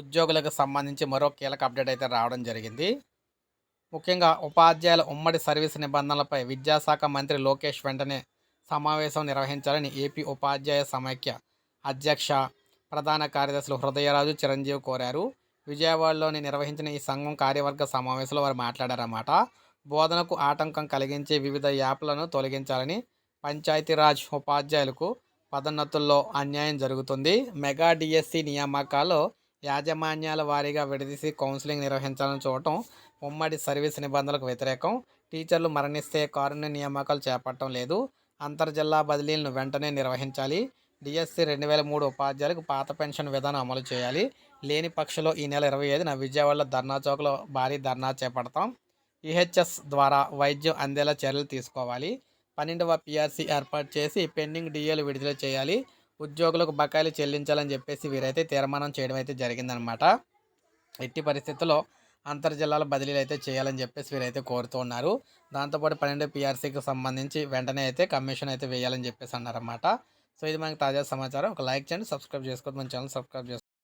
ఉద్యోగులకు సంబంధించి మరో కీలక అప్డేట్ అయితే రావడం జరిగింది. ముఖ్యంగా ఉపాధ్యాయుల ఉమ్మడి సర్వీస్ నిబంధనలపై విద్యాశాఖ మంత్రి లోకేష్ వెంటనే సమావేశం నిర్వహించాలని ఏపీ ఉపాధ్యాయ సమైక్య అధ్యక్ష ప్రధాన కార్యదర్శులు హృదయరాజు చిరంజీవి కోరారు. విజయవాడలోని నిర్వహించిన ఈ సంఘం కార్యవర్గ సమావేశంలో వారు మాట్లాడారన్నమాట. బోధనకు ఆటంకం కలిగించే వివిధ యాప్లను తొలగించాలని పంచాయతీరాజ్ ఉపాధ్యాయులకు పదోన్నతుల్లో అన్యాయం జరుగుతుంది. మెగా డిఎస్సి నియామకాల్లో యాజమాన్యాల వారీగా విడదీసి కౌన్సిలింగ్ నిర్వహించాలని చూడటం ఉమ్మడి సర్వీస్ నిబంధనలకు వ్యతిరేకం. టీచర్లు మరణిస్తే కారుణ్య నియామకాలు చేపట్టడం లేదు. అంతర్జిల్లా బదిలీలను వెంటనే నిర్వహించాలి. డిఎస్సి రెండు వేల మూడు ఉపాధ్యాయులకు పాత పెన్షన్ విధానం అమలు చేయాలి. లేని పక్షంలో ఈ నెల ఇరవై ఐదున విజయవాడలో ధర్నా చౌక్లో భారీ ధర్నా చేపడతాం. ఈహెచ్ఎస్ ద్వారా వైద్యం అందేలా చర్యలు తీసుకోవాలి. పన్నెండవ పిఆర్సీ ఏర్పాటు చేసి పెండింగ్ డిఏలు విడుదల చేయాలి. ఉద్యోగులకు బకాయిలు చెల్లించాలని చెప్పేసి వీరైతే తీర్మానం చేయడం అయితే జరిగిందనమాట. ఎట్టి పరిస్థితుల్లో అంతర్ జిల్లాల బదిలీలు అయితే చేయాలని చెప్పేసి వీరైతే కోరుతూ ఉన్నారు. దాంతోపాటు పన్నెండు పిఆర్సీకి సంబంధించి వెంటనే అయితే కమిషన్ అయితే వేయాలని చెప్పేసి అన్నారన్నమాట. సో ఇది మనకి తాజా సమాచారం. ఒక లైక్ చేయండి సబ్స్క్రైబ్ చేసుకోవద్దు. మన ఛానల్ సబ్స్క్రైబ్ చేసుకోండి